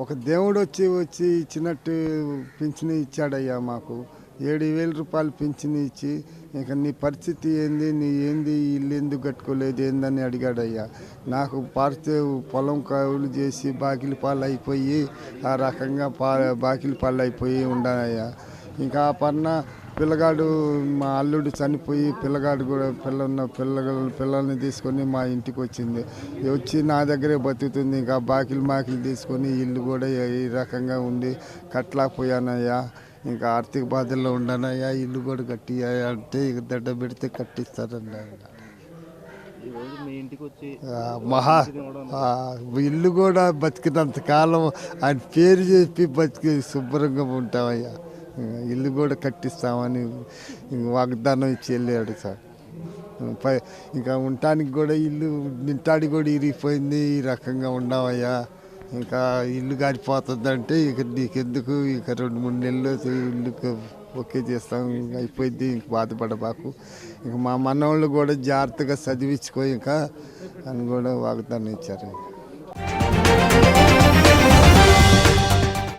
ఒక దేవుడు వచ్చి వచ్చి ఇచ్చినట్టు పింఛను ఇచ్చాడయ్యా మాకు. ఏడు వేల రూపాయలు పింఛను ఇచ్చి ఇక నీ పరిస్థితి ఏంది నీ ఏంది ఇల్లు ఎందుకు కట్టుకోలేదు ఏందని అడిగాడయ్యా. నాకు పారితే పొలం కవులు చేసి బాకిలి పాలు అయిపోయి ఆ రకంగా పా బాకిలి పాలు అయిపోయి ఉన్నానయ్యా ఇంకా ఆ పన్న పిల్లగాడు మా అల్లుడు చనిపోయి పిల్లగాడు కూడా పిల్ల ఉన్న పిల్లల పిల్లల్ని తీసుకొని మా ఇంటికి వచ్చింది. వచ్చి నా దగ్గరే బతుకుతుంది. ఇంకా బాకిలు మాకిలు తీసుకొని ఇల్లు కూడా ఈ రకంగా ఉండి కట్టలేకపోయానయ్యా. ఇంకా ఆర్థిక బాధల్లో ఉండనయ్యా. ఇల్లు కూడా కట్టి అంటే ఇక దడ్డ పెడితే కట్టిస్తారన్నారు మహా ఇల్లు కూడా బతికినంత కాలం ఆయన పేరు చెప్పి బతికి శుభ్రంగా ఉంటామయ్యా. ఇల్లు కూడా కట్టిస్తామని ఇంక వాగ్దానం ఇచ్చి వెళ్ళాడు సార్. పై ఇంకా ఉండటానికి కూడా ఇల్లు నింటాడి కూడా ఇరిగిపోయింది ఈ రకంగా ఉన్నావయ్యా. ఇంకా ఇల్లు గారిపోతుందంటే ఇక నీకెందుకు? ఇక రెండు మూడు నెలలు ఇల్లు ఓకే చేస్తాం ఇంకా అయిపోయింది ఇంక బాధపడబాకు. ఇంక మా మనవాళ్ళు కూడా జాగ్రత్తగా చదివించుకో ఇంకా అని కూడా వాగ్దానం ఇచ్చారు.